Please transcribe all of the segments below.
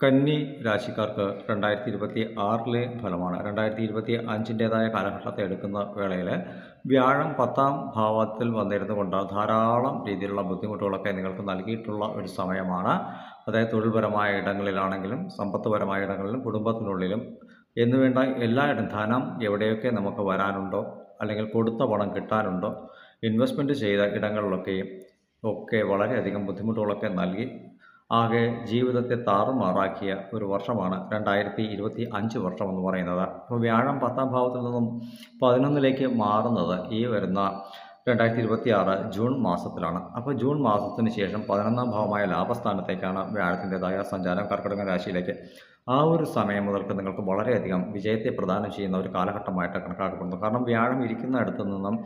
കന്നി രാശിക്കാർക്ക് രണ്ടായിരത്തി ഇരുപത്തി ആറിലെ ഫലമാണ്. രണ്ടായിരത്തി ഇരുപത്തി അഞ്ചിന്റേതായ കാലഘട്ടത്തെ എടുക്കുന്ന വേളയിൽ വ്യാഴം പത്താം ഭാവത്തിൽ വന്നിരുന്നു കൊണ്ട് ധാരാളം രീതിയിലുള്ള ബുദ്ധിമുട്ടുകളൊക്കെ നിങ്ങൾക്ക് നൽകിയിട്ടുള്ള ഒരു സമയമാണ്. അതായത് തൊഴിൽപരമായ ഇടങ്ങളിലാണെങ്കിലും സമ്പത്തുപരമായ ഇടങ്ങളിലും കുടുംബത്തിനുള്ളിലും എന്നുവേണ്ട എല്ലായിടം ധനം എവിടെയൊക്കെ നമുക്ക് വരാനുണ്ടോ അല്ലെങ്കിൽ കൊടുത്ത പണം കിട്ടാനുണ്ടോ ഇൻവെസ്റ്റ്മെന്റ് ചെയ്ത ഇടങ്ങളിലൊക്കെയും ഒക്കെ വളരെയധികം ബുദ്ധിമുട്ടുകളൊക്കെ നൽകി ആകെ ജീവിതത്തെ താറുമാറാക്കിയ ഒരു വർഷമാണ് രണ്ടായിരത്തി ഇരുപത്തി അഞ്ച് വർഷം എന്ന് പറയുന്നത്. അപ്പോൾ വ്യാഴം പത്താം ഭാവത്തിൽ നിന്നും പതിനൊന്നിലേക്ക് മാറുന്നത് ഈ വരുന്ന രണ്ടായിരത്തി ഇരുപത്തി ആറ് ജൂൺ മാസത്തിലാണ്. അപ്പോൾ ജൂൺ മാസത്തിന് ശേഷം പതിനൊന്നാം ഭാവമായ ലാഭസ്ഥാനത്തേക്കാണ് വ്യാഴത്തിന്റെതായ സഞ്ചാരം കർക്കിടക രാശിയിലേക്ക്. ആ ഒരു സമയം മുതൽക്ക് നിങ്ങൾക്ക് വളരെയധികം വിജയത്തെ പ്രദാനം ചെയ്യുന്ന ഒരു കാലഘട്ടമായിട്ട് കണക്കാക്കപ്പെടുന്നു. കാരണം വ്യാഴം ഇരിക്കുന്ന ഇടത്തു നിന്നും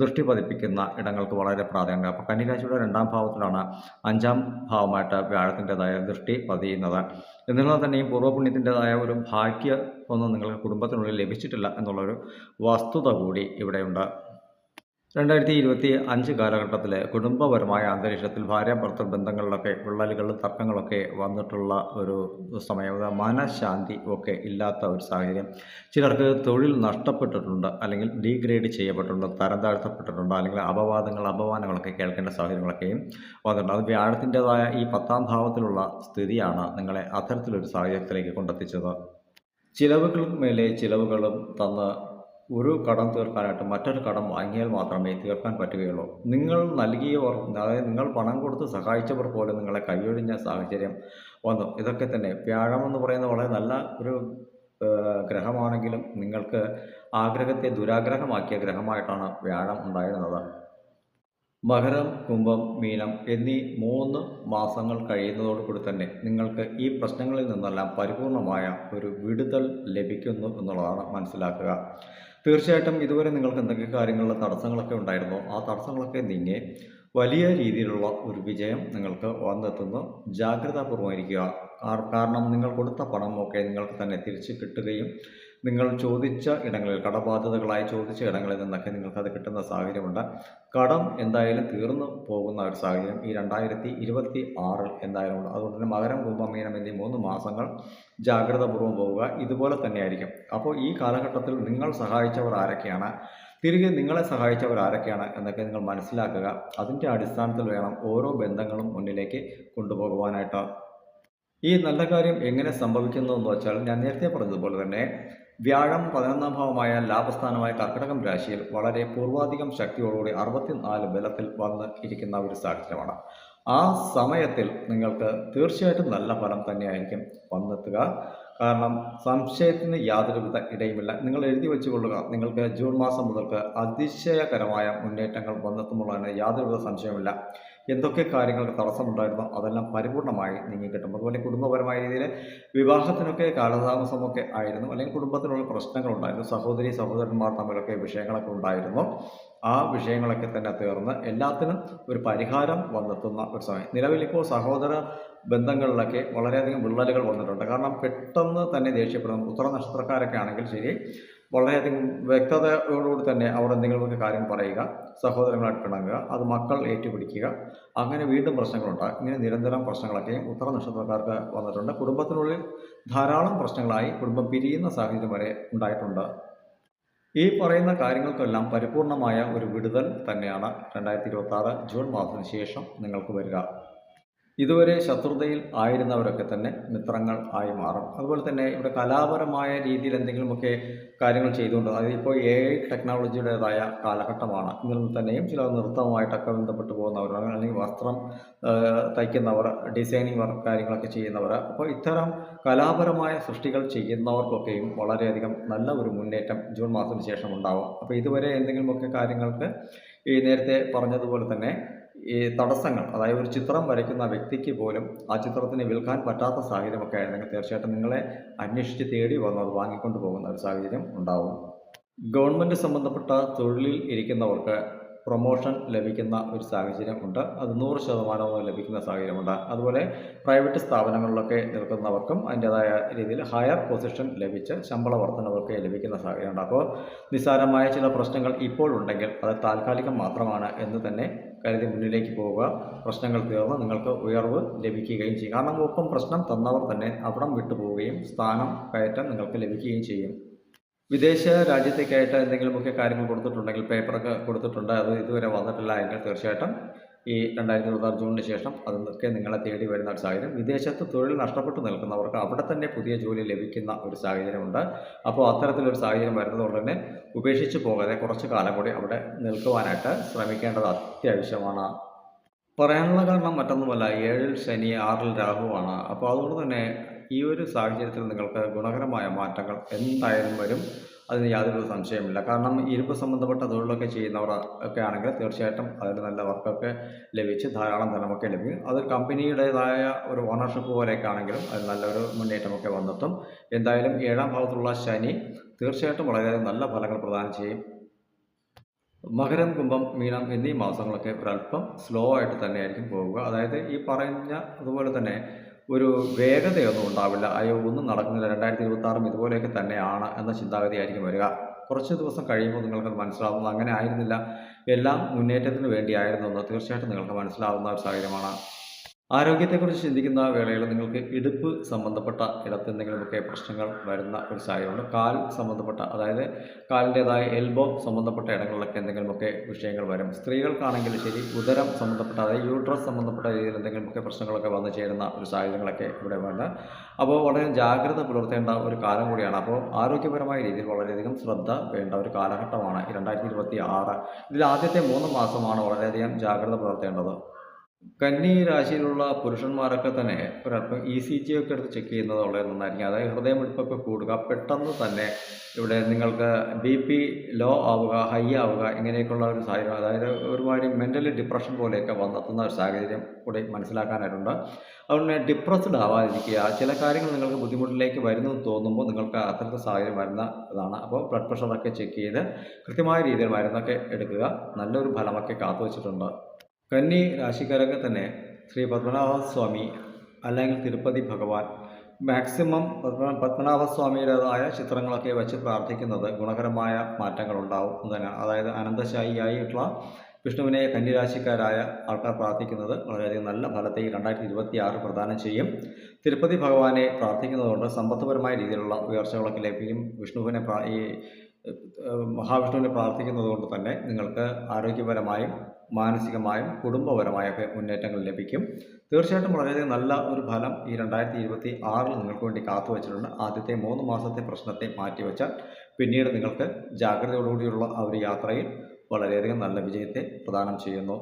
ദൃഷ്ടി പതിപ്പിക്കുന്ന ഇടങ്ങൾക്ക് വളരെ പ്രാധാന്യം അപ്പോൾ കന്നിരാശിയുടെ രണ്ടാം ഭാവത്തിലാണ് അഞ്ചാം ഭാവമായിട്ട് വ്യാഴത്തിന്റെതായ ദൃഷ്ടി പതിയുന്നത്. എന്നിരുന്നാൽ തന്നെയും പൂർവപുണ്യത്തിന്റെതായ ഒരു ഭാഗ്യ ഒന്നും നിങ്ങൾക്ക് കുടുംബത്തിനുള്ളിൽ ലഭിച്ചിട്ടില്ല എന്നുള്ളൊരു വസ്തുത കൂടി ഇവിടെയുണ്ട്. രണ്ടായിരത്തി ഇരുപത്തി അഞ്ച് കാലഘട്ടത്തിൽ കുടുംബപരമായ അന്തരീക്ഷത്തിൽ ഭാര്യ ഭർത്തൃ ബന്ധങ്ങളിലൊക്കെ വിള്ളലുകളും തർക്കങ്ങളൊക്കെ വന്നിട്ടുള്ള ഒരു സമയം മനഃശാന്തി ഒക്കെ ഇല്ലാത്ത ഒരു സാഹചര്യം. ചിലർക്ക് തൊഴിൽ നഷ്ടപ്പെട്ടിട്ടുണ്ട് അല്ലെങ്കിൽ ഡീഗ്രേഡ് ചെയ്യപ്പെട്ടിട്ടുണ്ട് തരം താഴ്ത്തപ്പെട്ടിട്ടുണ്ട് അല്ലെങ്കിൽ അപവാദങ്ങൾ അപമാനങ്ങളൊക്കെ കേൾക്കേണ്ട സാഹചര്യങ്ങളൊക്കെയും വന്നിട്ടുണ്ട്. അത് വ്യാഴത്തിന്റെതായ ഈ പത്താം ഭാവത്തിലുള്ള സ്ഥിതിയാണ് നിങ്ങളെ അത്തരത്തിലൊരു സാഹചര്യത്തിലേക്ക് കൊണ്ടെത്തിച്ചത്. ചിലവുകൾക്ക് മേലെ ചിലവുകളും തന്ന് ഒരു കടം തീർക്കാനായിട്ട് മറ്റൊരു കടം വാങ്ങിയാൽ മാത്രമേ തീർക്കാൻ പറ്റുകയുള്ളൂ. നിങ്ങൾ നൽകിയവർ അതായത് നിങ്ങൾ പണം കൊടുത്ത് സഹായിച്ചവർ പോലും നിങ്ങളെ കൈയൊഴിഞ്ഞ സാഹചര്യം വന്നു. ഇതൊക്കെ തന്നെ വ്യാഴം എന്ന് പറയുന്നത് വളരെ നല്ല ഒരു ഗ്രഹമാണെങ്കിലും നിങ്ങൾക്ക് ആഗ്രഹത്തെ ദുരാഗ്രഹമാക്കിയ ഗ്രഹമായിട്ടാണ് വ്യാഴം ഉണ്ടായിരുന്നത്. മകരം കുംഭം മീനം എന്നീ മൂന്ന് മാസങ്ങൾ കഴിയുന്നതോടുകൂടി തന്നെ നിങ്ങൾക്ക് ഈ പ്രശ്നങ്ങളിൽ നിന്നെല്ലാം പരിപൂർണമായ ഒരു വിടുതൽ ലഭിക്കുന്നു എന്നുള്ളതാണ് മനസ്സിലാക്കുക. തീർച്ചയായിട്ടും ഇതുവരെ നിങ്ങൾക്ക് എന്തൊക്കെ കാര്യങ്ങളിൽ തടസ്സങ്ങളൊക്കെ ഉണ്ടായിരുന്നോ ആ തടസ്സങ്ങളൊക്കെ നീങ്ങി വലിയ രീതിയിലുള്ള ഒരു വിജയം നിങ്ങൾക്ക് വന്നെത്തുന്നു. ജാഗ്രതാപൂർവം കാർ- കാരണം നിങ്ങൾ കൊടുത്ത പണമൊക്കെ നിങ്ങൾക്ക് തന്നെ തിരിച്ച് കിട്ടുകയും നിങ്ങൾ ചോദിച്ച ഇടങ്ങളിൽ കടബാധ്യതകളായി ചോദിച്ച ഇടങ്ങളിൽ നിന്നൊക്കെ നിങ്ങൾക്കത് കിട്ടുന്ന സാഹചര്യമുണ്ട്. കടം എന്തായാലും തീർന്നു പോകുന്ന ഒരു സാഹചര്യം ഈ രണ്ടായിരത്തി ഇരുപത്തി ആറിൽ എന്തായാലും ഉണ്ട്. അതുകൊണ്ട് തന്നെ മകരം കുംഭമീനം എന്നീ മൂന്ന് മാസങ്ങൾ ജാഗ്രതപൂർവം പോവുക ഇതുപോലെ തന്നെയായിരിക്കും. അപ്പോൾ ഈ കാലഘട്ടത്തിൽ നിങ്ങൾ സഹായിച്ചവർ ആരൊക്കെയാണ്? തിരികെ നിങ്ങളെ സഹായിച്ചവർ ആരൊക്കെയാണ് എന്നൊക്കെ നിങ്ങൾ മനസ്സിലാക്കുക. അതിന്റെ അടിസ്ഥാനത്തിൽ വേണം ഓരോ ബന്ധങ്ങളും മുന്നിലേക്ക് കൊണ്ടുപോകുവാനായിട്ട്. ഈ നല്ല കാര്യം എങ്ങനെ സംഭവിക്കുന്നു എന്ന് വെച്ചാൽ ഞാൻ നേരത്തെ പറഞ്ഞതുപോലെ തന്നെ വ്യാഴം പതിനൊന്നാം ഭാവമായ ലാഭസ്ഥാനമായ കർക്കിടകം രാശിയിൽ വളരെ പൂർവാധികം ശക്തിയോടുകൂടി അറുപത്തിനാല് ബലത്തിൽ വന്ന് ഇരിക്കുന്ന ഒരു സാഹചര്യമാണ്. ആ സമയത്തിൽ നിങ്ങൾക്ക് തീർച്ചയായിട്ടും നല്ല ഫലം തന്നെയായിരിക്കും വന്നെത്തുക. കാരണം സംശയത്തിന് യാതൊരുവിധ ഇടയുമില്ല. നിങ്ങൾ എഴുതി വെച്ചുകൊള്ളുക. നിങ്ങൾക്ക് ജൂൺ മാസം മുതൽക്ക് അതിശയകരമായ മുന്നേറ്റങ്ങൾ വന്നെത്തുമുള്ളതിന് യാതൊരുവിധ സംശയവുമില്ല. എന്തൊക്കെ കാര്യങ്ങൾക്ക് തടസ്സമുണ്ടായിരുന്നോ അതെല്ലാം പരിപൂർണമായി നീങ്ങിക്കിട്ടും അതുപോലെ കുടുംബപരമായ രീതിയിൽ വിവാഹത്തിനൊക്കെ കാലതാമസമൊക്കെ ആയിരുന്നു. അല്ലെങ്കിൽ കുടുംബത്തിനുള്ള പ്രശ്നങ്ങളുണ്ടായിരുന്നു. സഹോദരി സഹോദരന്മാർ തമ്മിലൊക്കെ വിഷയങ്ങളൊക്കെ ഉണ്ടായിരുന്നു. ആ വിഷയങ്ങളൊക്കെ തന്നെ തീർന്ന് എല്ലാത്തിനും ഒരു പരിഹാരം വന്നെത്തുന്ന ഒരു സമയം. നിലവിലിപ്പോൾ സഹോദര ബന്ധങ്ങളിലൊക്കെ വളരെയധികം വിള്ളലുകൾ വന്നിട്ടുണ്ട്. കാരണം പെട്ടെന്ന് തന്നെ ദേഷ്യപ്പെടുന്നു ഉത്തര നക്ഷത്രക്കാരൊക്കെ ആണെങ്കിൽ ശരി വളരെയധികം വ്യക്തതയോടുകൂടി തന്നെ അവർ എന്തെങ്കിലുമൊക്കെ കാര്യം പറയുക സഹോദരങ്ങളായിട്ട് പിണങ്ങുക അത് മക്കൾ ഏറ്റുപിടിക്കുക അങ്ങനെ വീണ്ടും പ്രശ്നങ്ങളുണ്ടാകും ഇങ്ങനെ നിരന്തരം പ്രശ്നങ്ങളൊക്കെ ഉത്തര നക്ഷത്രക്കാർക്ക് വന്നിട്ടുണ്ട്. കുടുംബത്തിനുള്ളിൽ ധാരാളം പ്രശ്നങ്ങളായി കുടുംബം പിരിയുന്ന സാഹചര്യം വരെ ഉണ്ടായിട്ടുണ്ട്. ഈ പറയുന്ന കാര്യങ്ങൾക്കെല്ലാം പരിപൂർണമായ ഒരു വിടുതൽ തന്നെയാണ് രണ്ടായിരത്തി ഇരുപത്തി ജൂൺ മാസത്തിന് ശേഷം നിങ്ങൾക്ക് വരിക. ഇതുവരെ ശത്രുതയിൽ ആയിരുന്നവരൊക്കെ തന്നെ മിത്രങ്ങൾ ആയി മാറും. അതുപോലെ തന്നെ ഇവിടെ കലാപരമായ രീതിയിൽ എന്തെങ്കിലുമൊക്കെ കാര്യങ്ങൾ ചെയ്തുകൊണ്ട് അതായത് ഇപ്പോൾ എ ഐ ടെക്നോളജിയുടേതായ കാലഘട്ടമാണ്. ഇതിൽ തന്നെയും ചില നൃത്തവുമായിട്ടൊക്കെ ബന്ധപ്പെട്ട് പോകുന്നവരാണ് അല്ലെങ്കിൽ വസ്ത്രം തയ്ക്കുന്നവർ ഡിസൈനിങ് വർക്ക് കാര്യങ്ങളൊക്കെ ചെയ്യുന്നവർ. അപ്പോൾ ഇത്തരം കലാപരമായ സൃഷ്ടികൾ ചെയ്യുന്നവർക്കൊക്കെയും വളരെയധികം നല്ല ഒരു മുന്നേറ്റം ജൂൺ മാസത്തിന് ശേഷം ഉണ്ടാവും. അപ്പോൾ ഇതുവരെ എന്തെങ്കിലുമൊക്കെ കാര്യങ്ങൾക്ക് ഈ നേരത്തെ പറഞ്ഞതുപോലെ തന്നെ ഈ തടസ്സങ്ങൾ അതായത് ഒരു ചിത്രം വരയ്ക്കുന്ന വ്യക്തിക്ക് പോലും ആ ചിത്രത്തിന് വിൽക്കാൻ പറ്റാത്ത സാഹചര്യമൊക്കെ ആയിരുന്നെങ്കിൽ തീർച്ചയായിട്ടും നിങ്ങളെ അന്വേഷിച്ച് തേടി വന്ന് അത് വാങ്ങിക്കൊണ്ട് പോകുന്ന ഒരു സാഹചര്യം ഉണ്ടാവും ഗവൺമെന്റ് സംബന്ധപ്പെട്ട തൊഴിലിൽ ഇരിക്കുന്നവർക്ക് പ്രൊമോഷൻ ലഭിക്കുന്ന ഒരു സാഹചര്യം ഉണ്ട്. അത് നൂറ് ശതമാനവും ലഭിക്കുന്ന സാഹചര്യമുണ്ട്. അതുപോലെ പ്രൈവറ്റ് സ്ഥാപനങ്ങളിലൊക്കെ നിൽക്കുന്നവർക്കും അതിന്റേതായ രീതിയിൽ ഹയർ പൊസിഷൻ ലഭിച്ച് ശമ്പള വർധനവൊക്കെ ലഭിക്കുന്ന സാഹചര്യമുണ്ട്. അപ്പോൾ നിസ്സാരമായ ചില പ്രശ്നങ്ങൾ ഇപ്പോഴുണ്ടെങ്കിൽ അത് താൽക്കാലികം മാത്രമാണ് എന്ന് തന്നെ കരുതി മുന്നിലേക്ക് പോവുക. പ്രശ്നങ്ങൾ തീർന്ന് നിങ്ങൾക്ക് ഉയർവ് ലഭിക്കുകയും ചെയ്യും. കാരണം ഒപ്പം പ്രശ്നം തന്നവർ തന്നെ അവിടം വിട്ടുപോവുകയും സ്ഥാനം കയറ്റം നിങ്ങൾക്ക് ലഭിക്കുകയും ചെയ്യും. വിദേശ രാജ്യത്തേക്കായിട്ട് എന്തെങ്കിലുമൊക്കെ കാര്യങ്ങൾ കൊടുത്തിട്ടുണ്ടെങ്കിൽ പേപ്പറൊക്കെ കൊടുത്തിട്ടുണ്ട്. അത് ഇതുവരെ വന്നിട്ടില്ല എങ്കിൽ തീർച്ചയായിട്ടും ഈ രണ്ടായിരത്തി ഇരുപത്താറ് ജൂണിന് ശേഷം അതൊക്കെ നിങ്ങളെ തേടി വരുന്ന ഒരു സാഹചര്യം. വിദേശത്ത് തൊഴിൽ നഷ്ടപ്പെട്ടു നിൽക്കുന്നവർക്ക് അവിടെ തന്നെ പുതിയ ജോലി ലഭിക്കുന്ന ഒരു സാഹചര്യമുണ്ട്. അപ്പോൾ അത്തരത്തിലൊരു സാഹചര്യം വരുന്നതുകൊണ്ട് തന്നെ ഉപേക്ഷിച്ച് പോകാതെ കുറച്ച് കാലം കൂടി അവിടെ നിൽക്കുവാനായിട്ട് ശ്രമിക്കേണ്ടത് അത്യാവശ്യമാണ്. പറയാനുള്ള കാരണം മറ്റൊന്നുമല്ല. ഏഴിൽ ശനി ആറിൽ രാഹുവാണ്. അപ്പോൾ അതുകൊണ്ട് തന്നെ ഈ ഒരു സാഹചര്യത്തിൽ നിങ്ങൾക്ക് ഗുണകരമായ മാറ്റങ്ങൾ എന്തായാലും വരും. അതിന് യാതൊരു സംശയമില്ല കാരണം ഇരുമ്പ് സംബന്ധപ്പെട്ട തൊഴിലൊക്കെ ചെയ്യുന്നവർ ഒക്കെ ആണെങ്കിൽ തീർച്ചയായിട്ടും അതിന് നല്ല വർക്കൊക്കെ ലഭിച്ച് ധാരാളം ധനമൊക്കെ ലഭിക്കും. അത് കമ്പനിയുടേതായ ഒരു ഓണർഷിപ്പ് പോലെയൊക്കെ ആണെങ്കിലും അത് നല്ലൊരു മുന്നേറ്റമൊക്കെ വന്നെത്തും. എന്തായാലും ഏഴാം ഭാഗത്തുള്ള ശനി തീർച്ചയായിട്ടും വളരെ നല്ല ഫലങ്ങൾ പ്രദാനം ചെയ്യും. മകരം കുംഭം മീനം എന്നീ മാസങ്ങളൊക്കെ ഒരല്പം സ്ലോ ആയിട്ട് തന്നെയായിരിക്കും പോവുക അതായത് ഈ പറഞ്ഞ അതുപോലെ തന്നെ ഒരു വേഗതയൊന്നും ഉണ്ടാവില്ല. അയ്യോ ഒന്നും നടക്കുന്നില്ല. രണ്ടായിരത്തി ഇരുപത്തി ആറും ഇതുപോലെയൊക്കെ തന്നെയാണ് എന്ന ചിന്താഗതിയായിരിക്കും വരിക. കുറച്ച് ദിവസം കഴിയുമ്പോൾ നിങ്ങൾക്കത് മനസ്സിലാവുന്നത് അങ്ങനെ ആയിരുന്നില്ല. എല്ലാം മുന്നേറ്റത്തിന് വേണ്ടിയായിരുന്നു എന്ന് തീർച്ചയായിട്ടും നിങ്ങൾക്ക് മനസ്സിലാവുന്ന ഒരു സാഹചര്യമാണ്. ആരോഗ്യത്തെക്കുറിച്ച് ചിന്തിക്കുന്ന വേളയിൽ നിങ്ങൾക്ക് ഇടുപ്പ് സംബന്ധപ്പെട്ട ഇടത്ത് എന്തെങ്കിലുമൊക്കെ പ്രശ്നങ്ങൾ വരുന്ന ഒരു സാഹചര്യമുണ്ട്. കാൽ സംബന്ധപ്പെട്ട അതായത് കാലിന്റേതായ എൽബോ സംബന്ധപ്പെട്ട ഇടങ്ങളിലൊക്കെ എന്തെങ്കിലുമൊക്കെ വിഷയങ്ങൾ വരും. സ്ത്രീകൾക്കാണെങ്കിൽ ശരി ഉദരം സംബന്ധപ്പെട്ട അതായത് യൂട്രസ് സംബന്ധപ്പെട്ട രീതിയിൽ എന്തെങ്കിലുമൊക്കെ പ്രശ്നങ്ങളൊക്കെ വന്നു ചേരുന്ന ഒരു സാഹചര്യങ്ങളൊക്കെ ഇവിടെ വേണ്ട. അപ്പോൾ വളരെ ജാഗ്രത പുലർത്തേണ്ട ഒരു കാലം കൂടിയാണ്. അപ്പോൾ ആരോഗ്യപരമായ രീതിയിൽ വളരെയധികം ശ്രദ്ധ വേണ്ട ഒരു കാലഘട്ടമാണ് രണ്ടായിരത്തി ഇരുപത്തി ആറ്. ഇതിൽ ആദ്യത്തെ മൂന്ന് മാസമാണ് വളരെയധികം ജാഗ്രത പുലർത്തേണ്ടത്. കന്നി രാശിയിലുള്ള പുരുഷന്മാരൊക്കെ തന്നെ ഒരല്പം ഇ സി ജി ഒക്കെ എടുത്ത് ചെക്ക് ചെയ്യുന്നത് വളരെ നന്നായിരിക്കും. അതായത് ഹൃദയമിടിപ്പൊക്കെ കൂടുക പെട്ടെന്ന് തന്നെ ഇവിടെ നിങ്ങൾക്ക് ബി പി ലോ ആവുക ഹൈ ആവുക ഇങ്ങനെയൊക്കെയുള്ള ഒരു സാഹചര്യം അതായത് ഒരുമാതിരി മെന്റലി ഡിപ്രഷൻ പോലെയൊക്കെ വന്നെത്തുന്ന ഒരു സാഹചര്യം കൂടി മനസ്സിലാക്കാനായിട്ടുണ്ട്. അതുകൊണ്ട് ഡിപ്രസ്ഡ് ആവാതിരിക്കുക. ചില കാര്യങ്ങൾ നിങ്ങൾക്ക് ബുദ്ധിമുട്ടിലേക്ക് വരുന്നു എന്ന് തോന്നുമ്പോൾ നിങ്ങൾക്ക് അത്തരത്തെ സാഹചര്യം വരുന്ന ഇതാണ് അപ്പോൾ ബ്ലഡ് പ്രഷറൊക്കെ ചെക്ക് ചെയ്ത് കൃത്യമായ രീതിയിൽ മരുന്നൊക്കെ എടുക്കുക. നല്ലൊരു ഫലമൊക്കെ കാത്തുവച്ചിട്ടുണ്ട്. കന്നി രാശിക്കാരൊക്കെ തന്നെ ശ്രീ പത്മനാഭസ്വാമി അല്ലെങ്കിൽ തിരുപ്പതി ഭഗവാൻ മാക്സിമം പത്മ പത്മനാഭസ്വാമിയുടേതായ ചിത്രങ്ങളൊക്കെ വെച്ച് പ്രാർത്ഥിക്കുന്നത് ഗുണകരമായ മാറ്റങ്ങൾ ഉണ്ടാവും എന്ന് തന്നെയാണ്. അതായത് അനന്തശായിയായിട്ടുള്ള വിഷ്ണുവിനെ കന്യരാശിക്കാരായ ആൾക്കാർ പ്രാർത്ഥിക്കുന്നത് വളരെയധികം നല്ല ഫലത്തെ രണ്ടായിരത്തി ഇരുപത്തി ആറ് പ്രദാനം ചെയ്യും. തിരുപ്പതി ഭഗവാനെ പ്രാർത്ഥിക്കുന്നതുകൊണ്ട് സമ്പത്തുപരമായ രീതിയിലുള്ള ഉയർച്ചകളൊക്കെ ലഭിക്കും. വിഷ്ണുവിനെ ഈ മഹാവിഷ്ണുവിനെ പ്രാർത്ഥിക്കുന്നതുകൊണ്ട് തന്നെ നിങ്ങൾക്ക് ആരോഗ്യപരമായും മാനസികമായും കുടുംബപരമായൊക്കെ മുന്നേറ്റങ്ങൾ ലഭിക്കും. തീർച്ചയായിട്ടും വളരെയധികം നല്ല ഒരു ഫലം ഈ രണ്ടായിരത്തി ഇരുപത്തി ആറിൽ നിങ്ങൾക്ക് വേണ്ടി കാത്തുവച്ചിട്ടുണ്ട്. ആദ്യത്തെ മൂന്ന് മാസത്തെ പ്രശ്നത്തെ മാറ്റിവെച്ചാൽ പിന്നീട് നിങ്ങൾക്ക് ജാഗ്രതയോടുകൂടിയുള്ള ആ ഒരു യാത്രയിൽ വളരെയധികം നല്ല വിജയത്തെ പ്രദാനം ചെയ്യുന്നു.